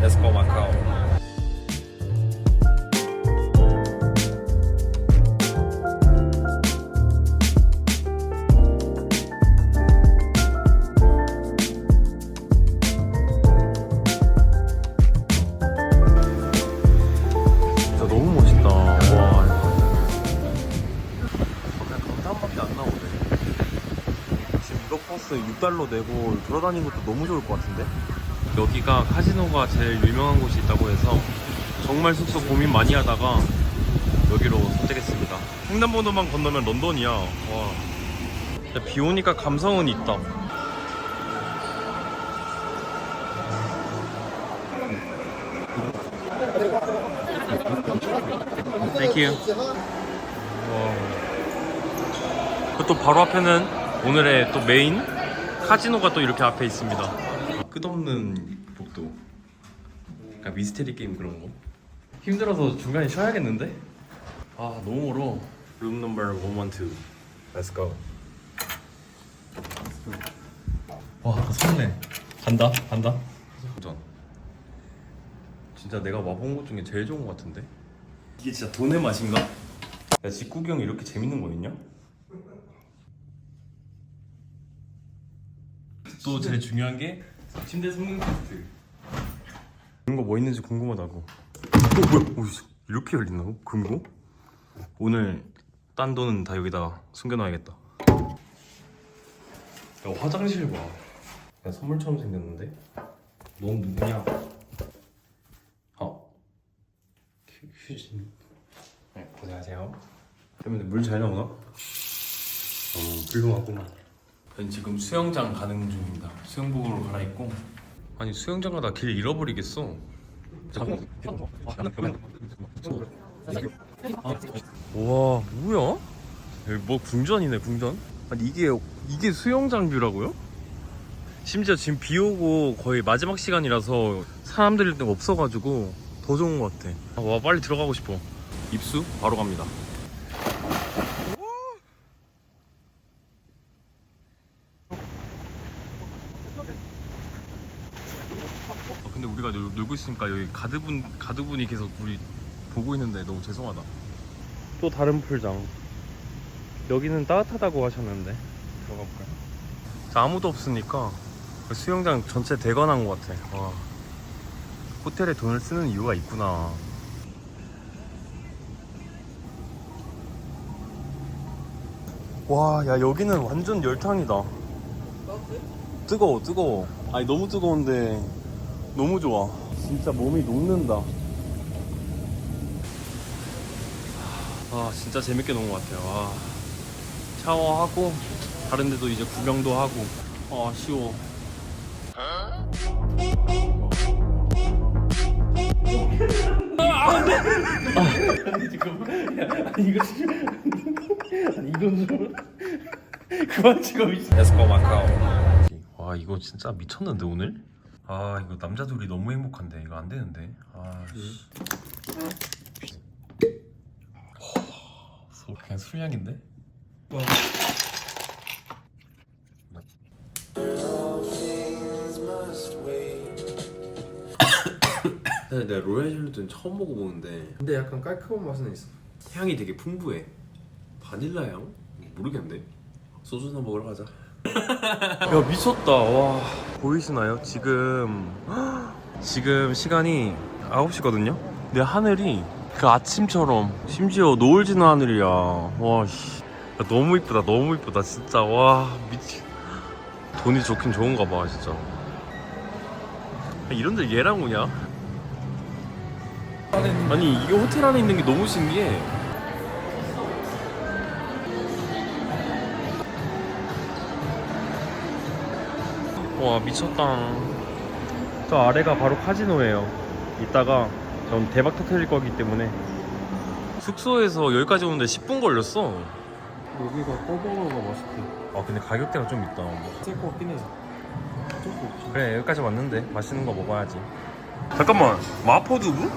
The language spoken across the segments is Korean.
Let's go Macau. 진짜 너무 멋있다. 와. 그냥 감탄밖에 안 나오네. 지금 이거 버스 6달러 내고 돌아다니는 것도 너무 좋을 것 같은데? 여기가 카지노가 제일 유명한 곳이 있다고 해서 정말 숙소 고민 많이 하다가 여기로 선택했습니다. 횡단보도만 건너면 런던이야. 와. 비 오니까 감성은 있다. 땡큐. 와. 그또 바로 앞에는 오늘의 또 메인 카지노가 또 이렇게 앞에 있습니다. 끝없는 복도. 약간 미스테리 게임 그런 거. 힘들어서 중간에 쉬어야겠는데? 아 너무 멀어. 룸 넘버 112. Let's go. 와 설레. 간다 간다. 도전. 진짜 내가 와본 곳 중에 제일 좋은 것 같은데? 이게 진짜 돈의 맛인가? 야 직구경 이렇게 재밌는 거 있냐? 또 제일 중요한 게 침대 성능 테스트 이런 거 뭐 있는지 궁금하다고 어 뭐야 오, 씨, 이렇게 열린다고? 금고? 오늘 딴 돈은 다 여기다 숨겨놔야겠다 야 화장실 봐 야, 선물처럼 생겼는데? 넌 누구냐? 어 휴- 휴진 네, 고생하세요 때문에 물잘 나오나? 어 훌륭하구만 저는 지금 수영장 가는 중입니다. 수영복으로 갈아입고 아니 수영장 가다 길 잃어버리겠어. 와 뭐야? 여기 뭐 궁전이네 궁전? 아니 이게 이게 수영장 뷰라고요? 심지어 지금 비 오고 거의 마지막 시간이라서 사람들이 없어가지고 더 좋은 것 같아. 아, 와 빨리 들어가고 싶어. 입수 바로 갑니다. 근데 우리가 놀, 놀고 있으니까 여기 가드분 가드분이 계속 우리 보고 있는데 너무 죄송하다. 또 다른 풀장. 여기는 따뜻하다고 하셨는데 들어가 볼까요? 자, 아무도 없으니까 그 수영장 전체 대관한 것 같아. 와. 호텔에 돈을 쓰는 이유가 있구나. 와, 야 여기는 완전 열탕이다. 뜨거워, 뜨거워. 아니 너무 뜨거운데 너무 좋아. 진짜 몸이 녹는다. 아, 진짜 재밌게 논 것 같아요. 아, 샤워하고 다른 데도 이제 구경도 하고. 아, 아쉬워. 아니 지금 아니 이거 아니 이건 좀 그만 찍어 미친 Let's go Macau. 와 이거 진짜 미쳤는데 오늘? 아 이거 남자 둘이 너무 행복한데 이거 안 되는데. 아 씨. 소- 그냥 술향인데? 사실 내가 로얄 샬롯은 처음 먹어보는데 근데 약간 깔끔한 맛은 있어 향이 되게 풍부해. 바닐라 향? 모르겠네. 소주나 먹으러 가자. 야 미쳤다. 와 보이시나요? 지금 지금 시간이 9시거든요. 근데 하늘이 그 아침처럼 심지어 노을 지는 하늘이야. 와 너무 이쁘다. 너무 이쁘다. 진짜 와 미치. 돈이 좋긴 좋은가 봐 진짜. 야, 이런데 얘랑 오냐? 아니 이게 호텔 안에 있는 게 너무 신기해. 와 미쳤다. 저 아래가 바로 카지노예요. 이따가 전 대박 터트릴 거기 때문에 숙소에서 여기까지 오는데 10분 걸렸어. 여기가 꼬봉어가 맛있대 아 근데 가격대가 좀 있다. 셀것 같긴 해 그래 여기까지 왔는데 맛있는 거 먹어야지. 잠깐만 마포두부?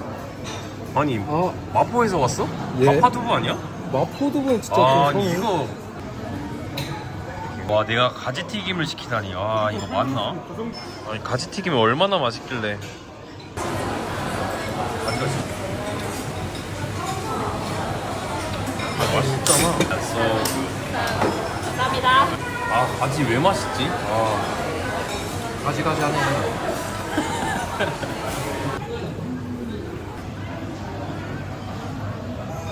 아니 아 마포에서 왔어? 예. 마파두부 아니야? 마포두부는 진짜 아좀 성해. 이거 와 내가 가지튀김을 시키다니 아 이거 맞나? 아니 가지튀김이 얼마나 맛있길래 아 맛있잖아 감사합니다. 아 가지 왜 맛있지? 아 가지가지 하네.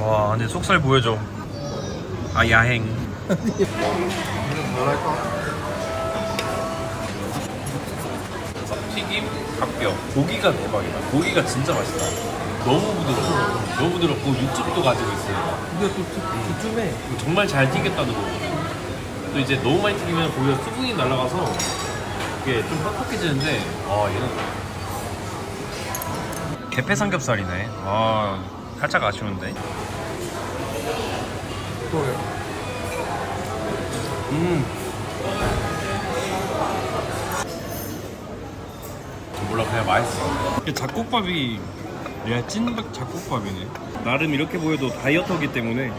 와, 근데 속살 보여줘. 아, 야행. 뭐랄까? 튀김, 닭뼈. 고기가 대박이다. 고기가 진짜 맛있다. 너무 부드러워. 너무 부드럽고 육즙도 가지고 있어요. 근데 또 두- 두툼해. 정말 잘 튀겼다는 거. 또 이제 너무 많이 튀기면 고기가 수분이 날아가서 이게 좀 퍽퍽해지는데 아 얘는 개패 삼겹살이네. 아 살짝 아쉬운데. 또요. 음. 몰라 그냥 맛있어. 잡곡밥이 얘찐 잡곡밥이네. 나름 이렇게 보여도 다이어터기 때문에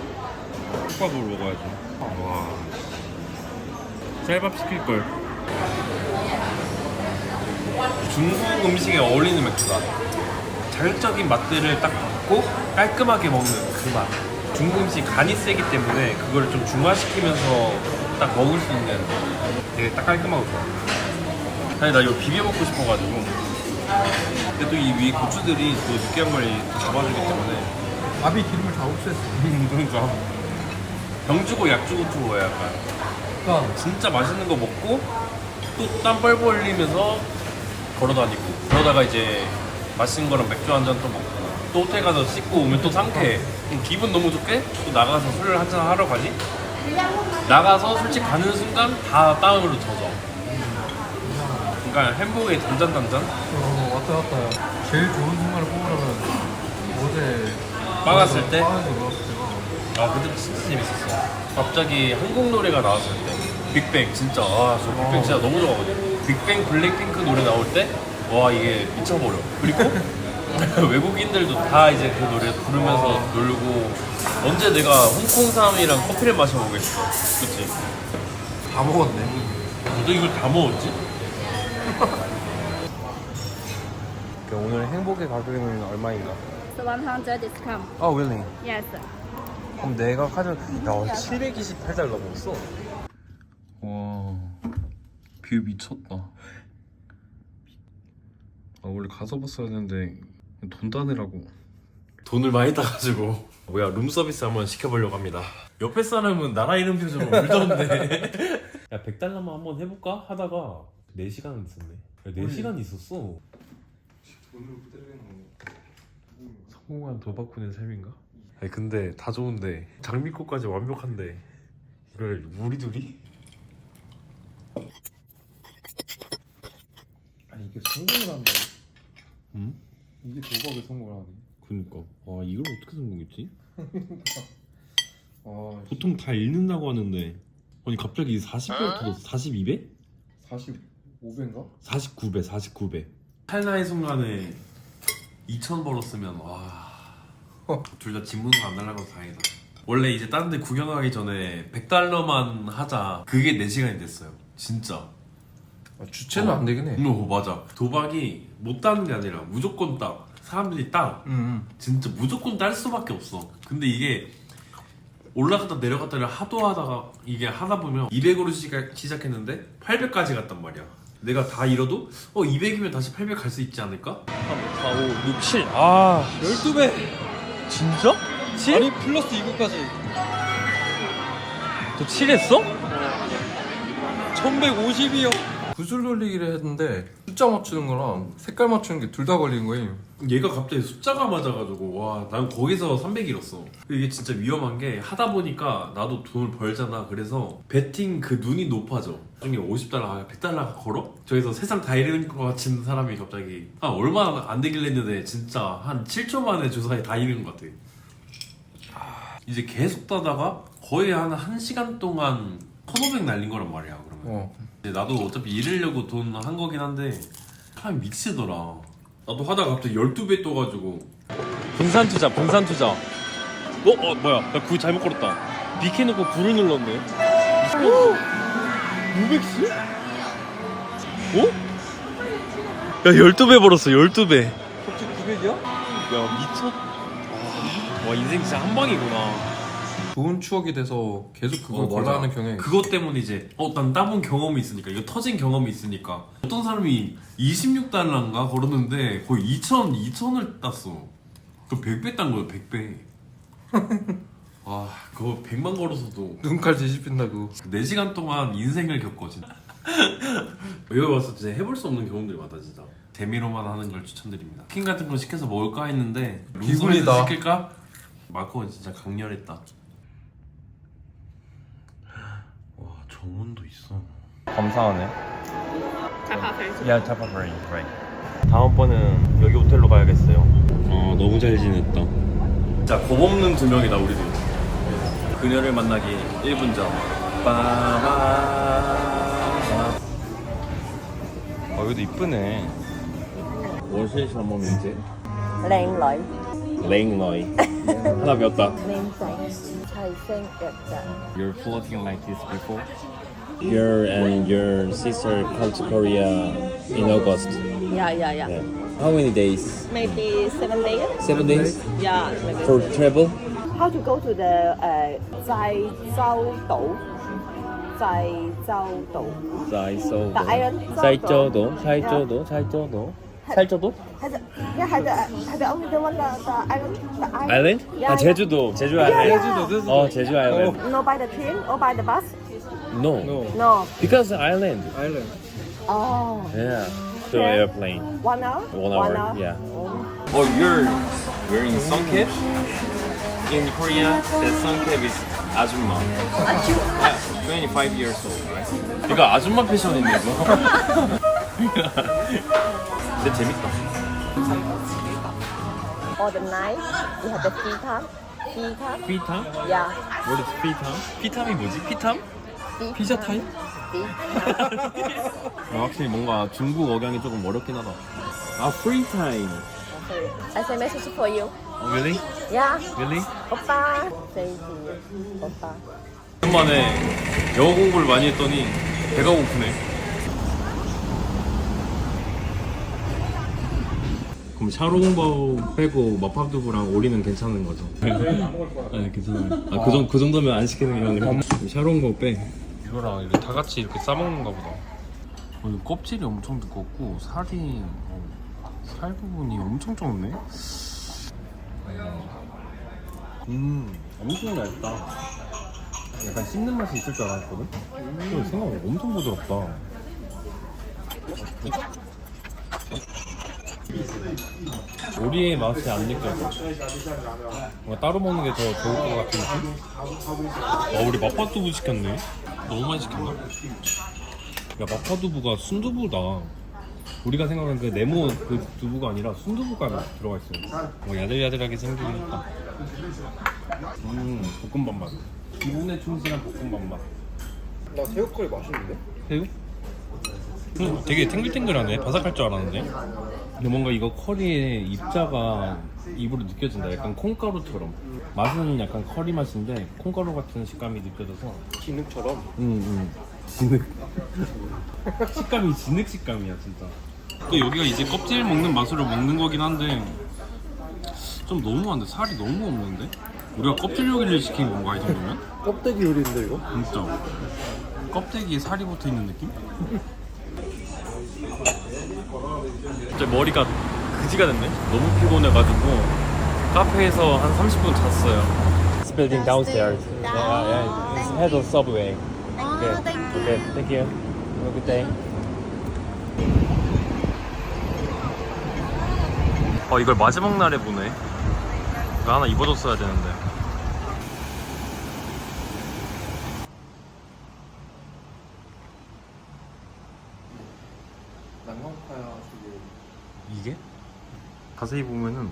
국밥으로 먹어야지. 와. 쌀밥 시킬 걸. 중국 음식에 어울리는 맥주다. 자극적인 맛들을 딱 받고 깔끔하게 먹는 그 맛. 중국 음식 간이 세기 때문에 그걸 좀 중화시키면서 딱 먹을 수 있는 되게 딱 깔끔하고 좋아. 아니 나 이거 비벼 먹고 싶어가지고. 근데 또 이 위에 고추들이 또 느끼한 걸 잡아주기 때문에. 밥이 기름을 다 흡수했어. 그러니까 병 주고 약 주고 주고 약간. 그러니까 진짜 맛있는 거 먹고 또 땀 뻘뻘 흘리면서 걸어 다니고 그러다가 이제 맛있는 거랑 맥주 한 잔 또 먹고 또 호텔 가서 씻고 오면 또 상쾌해 그럼 기분 너무 좋게 또 나가서 술을 한잔 하러 가지 나가서 솔직히 가는 순간 다 땀으로 젖어. 그러니까 행복의 단짠단짠 어, 왔다 갔다. 제일 좋은 순간을 뽑으려면 어제 빠갔을 때? 빠가서 놀았을 때가 아 그때 진짜 재밌었어. 갑자기 한국 노래가 나왔을 때. 빅뱅 진짜. 아저 빅뱅 진짜 너무 좋아하거든 빅뱅 블랙핑크 노래 나올 때? 와 이게 미쳐버려. 그리고 외국인들도 다 이제 그 노래 부르면서 놀고 언제 내가 홍콩 사람이랑 커피를 마셔보겠어 그치? 다 먹었네. 너도 이걸 다 먹었지? 오늘 행복의 가격은 얼마인가? It's 100 discount. 아 윌링 Yes. 그럼 내가 가져 야 728달러 먹었어 와 뷰 미쳤다 아 원래 가서 봤어야 했는데 돈 따느라고 돈을 많이 따가지고 뭐야 룸서비스 한번 시켜보려고 합니다 옆에 사람은 나라 이름 표정 울던데 야 100달러만 한번 해볼까? 하다가 4시간 있었네 야, 4시간 있었어 돈을 부대는 거. 성공한 도박꾼의 삶인가? 아니 근데 다 좋은데 장미꽃까지 완벽한데 이걸 우리 둘이? 아니 이게 성공을 한다. 응? 이게 도박에 성공을 하네. 그니까. 와 이걸 어떻게 성공했지? 아, 보통 다 읽는다고 하는데. 아니 갑자기 40배 터졌어. 42배? 45배인가? 49배 49배. 탈나의 순간에 2천 벌었으면 와둘 다 집문서 안 날라가서 다행이다. 원래 이제 다른 데 구경하기 전에 100달러만 하자. 그게 4시간이 됐어요. 진짜. 아, 주체는 안 되긴 해. 어 맞아. 도박이 못 따는 게 아니라 무조건 따 사람들이 따 응. 진짜 무조건 딸 수밖에 없어 근데 이게 올라갔다 내려갔다를 하도 하다가 이게 하다 보면 200으로 시작, 시작 했는데 800까지 갔단 말이야 내가 다 잃어도 어 200이면 다시 800 갈 수 있지 않을까? 3, 4, 5, 6, 7 아 12배! 진짜? 7? 아니 플러스 이거까지 너 7 했어? 1150이요 구슬 돌리기를 했는데 숫자 맞추는 거랑 색깔 맞추는 게 둘 다 걸리는 거예요. 얘가 갑자기 숫자가 맞아가지고 와 난 거기서 300 잃었어. 이게 진짜 위험한 게 하다 보니까 나도 돈을 벌잖아. 그래서 베팅 그 눈이 높아져. 나중에 50달러 100달러 걸어? 저기서 세상 다 잃은 것 같은 사람이 갑자기 아 얼마 안 되길래 했는데 진짜 한 7초 만에 주사에 다 잃은 것 같아. 아, 이제 계속 따다가 거의 한 1시간 동안 1500 날린 거란 말이야 그러면. 어. 근데 나도 어차피 잃으려고 돈 한 거긴 한데 사람이 미치더라. 나도 하다가 갑자기 12배 떠가지고. 분산 투자 분산 투자. 어? 어 뭐야. 나9 잘못 걸었다. BK 놓고 9를 눌렀네. 500스? 어? 야 12배 벌었어 12배. 갑자기 900이야? 야 미쳤 와, 와 인생 진짜 한 방이구나 좋은 추억이 돼서 계속 그걸 어, 맞아. 원하는 경향이 있어. 그것 때문에 이제 어 난 따본 경험이 있으니까 이거 터진 경험이 있으니까 어떤 사람이 26달러인가 걸었는데 거의 2천 2천을 땄어. 그 100배 딴 거야 100배. 와 그거 100만 걸어서도 눈깔 뒤집힌다고 4시간 동안 인생을 겪어 진짜. 여기 와서 진짜 해볼 수 없는 경험들이 많다 진짜. 재미로만 하는 걸 추천드립니다. 치킨 같은 거 시켜서 먹을까 했는데 룸서비스 기분이다. 시킬까? 마코는 진짜 강렬했다. 와 정원도 있어. 감사하네. 자파벨. 야 자파브레인 right. 다음번은 여기 호텔로 가야겠어요. 어 너무 잘 지냈다. 자 겁없는 두 명이다 우리도. 그녀를 만나기 1분 전. 빠바. 어 여기도 이쁘네. 我是什么名字？靚女，靚女。하나 배웠다. 靚仔， I think that uh, You're floating like this before? Your and your sister come to Korea in August. yeah, yeah, yeah, Yeah. How many days? Maybe seven days. Seven days Yeah. Maybe for travel? how to go to the uh, Zaizhou Do. Zaizhou Dou. Do. Zaizhou. island Do. Zaizhou. Zaizhou. Do. 사이저도? Has it, yeah, has the, has the only the one the, the island. The island. 아일랜드? 아 제주도. 제주 아일랜드. 제주도, 어 제주 아일랜드. No, by the train or by the bus? No. No. Because island. Oh. Yeah. So Okay. airplane. One hour. One hour, yeah. Oh. Oh, you're wearing sun cap? In Korea, the sun cap is 아줌마. Yeah, 25 years old, right? 이거 아줌마 패션인데 이거. 근데 재밌다. Or the night, you have the tea time. Tea time. 피탐? Yeah. What is 피탐? 피탐이 뭐지? 피탐? Tea 피자 time. 타임? Tea. 아, 확실히 뭔가 중국 억양이 조금 어렵긴 하다. 아, free time. I send message for you. Really? Yeah. Really? 오빠. Say to you. 오빠. 오랜만에 영어 공부를 많이 했더니 배가 고프네. 그럼 샤로 공부 빼고 마파두부랑 오리는 괜찮은 거죠? 네, 괜찮아요. 아, 그, 정, 그 정도면 안 시키는 게 아니라 샤로 공부 빼. 이거랑 이렇게 다 같이 이렇게 싸먹는가 보다 어, 껍질이 엄청 두껍고 살이 어, 살 부분이 엄청 적네. 음, 엄청 얇다. 약간 씹는 맛이 있을 줄 알았거든. 근데 생각보다 엄청 부드럽다. 오리의 맛이 안 느껴져. 뭔가 따로 먹는 게 더 좋을 것 같은 느낌? 아, 우리 마파두부 시켰네. 너무 많이 시켰나? 야 마파두부가 순두부다. 우리가 생각하는 그 네모 그 두부가 아니라 순두부가 들어가 있어요. 뭐 야들야들하게 생기긴 했다. 음 볶음밥 맛. 기본에 충실한 볶음밥 맛. 나 새우curry 맛있는데? 새우? 음, 되게 탱글탱글하네. 바삭할 줄 알았는데. 근데 뭔가 이거 커리의 입자가 입으로 느껴진다. 약간 콩가루처럼. 맛은 약간 커리 맛인데 콩가루 같은 식감이 느껴져서 진흙처럼 응, 응. 진흙. 식감이 진흙 식감이야, 진짜. 또 여기가 이제 껍질 먹는 맛으로 먹는 거긴 한데 좀 너무한데 살이 너무 없는데? 우리가 껍질 요리를 시킨 건가 이 정도면? 껍데기 요리인데 이거? 진짜. 껍데기에 살이 붙어 있는 느낌? 진짜 머리가 그지가 됐네. 너무 피곤해가지고 카페에서 한 30분 잤어요. It's building downstairs. Yeah, yeah. It's head of subway. Okay. Okay. Thank you. Have a good day. 어 이걸 마지막 날에 보네. 이거 하나 입어줬어야 되는데. 난강파야 저기 이게? 자세히 보면은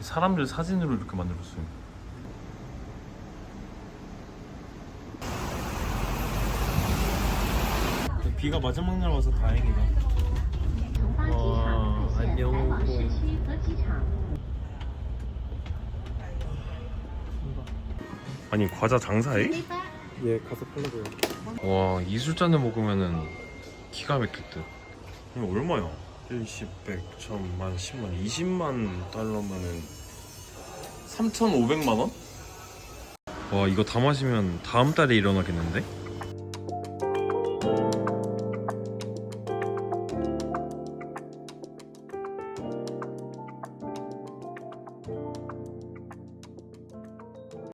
사람들 사진으로 이렇게 만들었어요. 비가 마지막 날 와서 다행이다. 와, 안녕. 아니 과자 장사해? 얘 가서 팔려고요 와, 이 숫자를 먹으면은 기가 막힐 듯. 이거 얼마야? 1, 10, 100, 1000만, 10만, 20만 달러면은 3,500만 원? 와 이거 다 마시면 다음 달에 일어나겠는데?